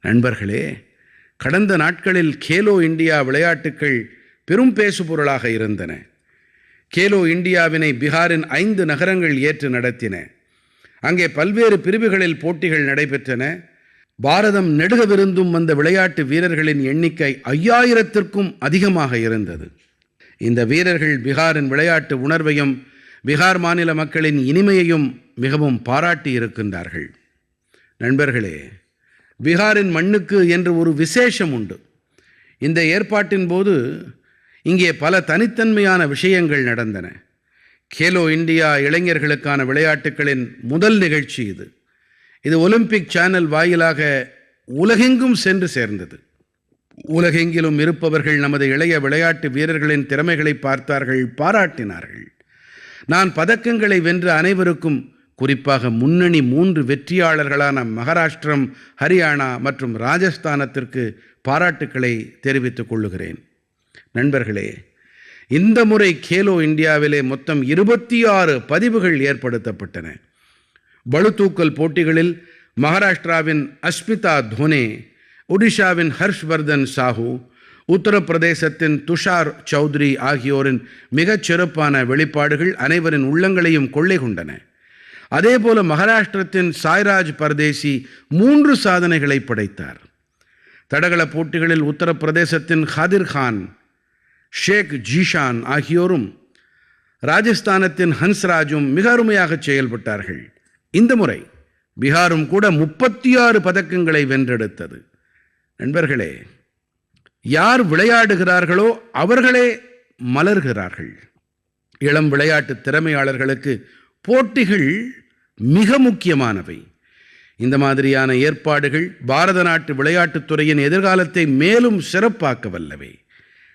நண்பர்களே கடந்த நாட்களில் கேலோ இந்தியா விளையாட்டுக்கள் பெரும் பேசுபொருளாக இருந்தன. கேலோ இந்தியாவினை பீகாரின் ஐந்து நகரங்கள் ஏற்று நடத்தின. அங்கே பல்வேறு பிரிவுகளில் போட்டிகள் நடைபெற்றன. பாரதம் நெடுகவிருந்தும் வந்த விளையாட்டு வீரர்களின் எண்ணிக்கை ஐயாயிரத்திற்கும் அதிகமாக இருந்தது. இந்த வீரர்கள் பீகாரின் விளையாட்டு உணர்வையும் பீகார் மாநில மக்களின் இனிமையையும் மிகவும் பாராட்டி இருக்கின்றார்கள். நண்பர்களே பீகாரின் மண்ணுக்கு என்று ஒரு விசேஷம் உண்டு. இந்த ஏற்பாட்டின் போது இங்கே பல தனித்தன்மையான விஷயங்கள் நடந்தன. கேலோ இந்தியா இளைஞர்களுக்கான விளையாட்டுகளின் முதல் நிகழ்ச்சி இது. இது ஒலிம்பிக் சேனல் வாயிலாக உலகெங்கும் சென்று சேர்ந்தது. உலகெங்கிலும் இருப்பவர்கள் நமது இளைய விளையாட்டு வீரர்களின் திறமைகளை பார்த்தார்கள் பாராட்டினார்கள். நான் பதக்கங்களை வென்ற அனைவருக்கும் குறிப்பாக முன்னணி மூன்று வெற்றியாளர்களான மகாராஷ்டிரம் ஹரியானா மற்றும் ராஜஸ்தானத்திற்கு பாராட்டுக்களை தெரிவித்துக் கொள்ளுகிறேன். நண்பர்களே இந்த முறை கேலோ இந்தியாவிலே மொத்தம் இருபத்தி ஆறு பதிவுகள் ஏற்படுத்தப்பட்டன. பளுதூக்கல் போட்டிகளில் மகாராஷ்டிராவின் அஸ்மிதா தோனே ஒடிஷாவின் ஹர்ஷ்வர்தன் சாஹூ உத்தரப்பிரதேசத்தின் துஷார் சௌத்ரி ஆகியோரின் மிகச் சிறப்பான வெளிப்பாடுகள் அனைவரின் உள்ளங்களையும் கொள்ளை கொண்டன. அதேபோல மகாராஷ்டிரத்தின் சாய்ராஜ் பர்தேசி மூன்று சாதனைகளை படைத்தார். தடகள போட்டிகளில் உத்தரப்பிரதேசத்தின் ஹாதிர் கான் ஷேக் ஜீஷான் ஆகியோரும் ராஜஸ்தானத்தின் ஹன்ஸ்ராஜும் மிக அருமையாக செயல்பட்டார்கள். இந்த முறை பீகாரும் கூட முப்பத்தி ஆறு பதக்கங்களை வென்றெடுத்தது. நண்பர்களே யார் விளையாடுகிறார்களோ அவர்களே மலர்கிறார்கள். இளம் விளையாட்டு திறமையாளர்களுக்கு போட்டிகள் மிக முக்கியமானவை. இந்த மாதிரியான ஏற்பாடுகள் பாரத நாட்டு விளையாட்டுத் துறையின் எதிர்காலத்தை மேலும் சிறப்பாக்க வல்லவை.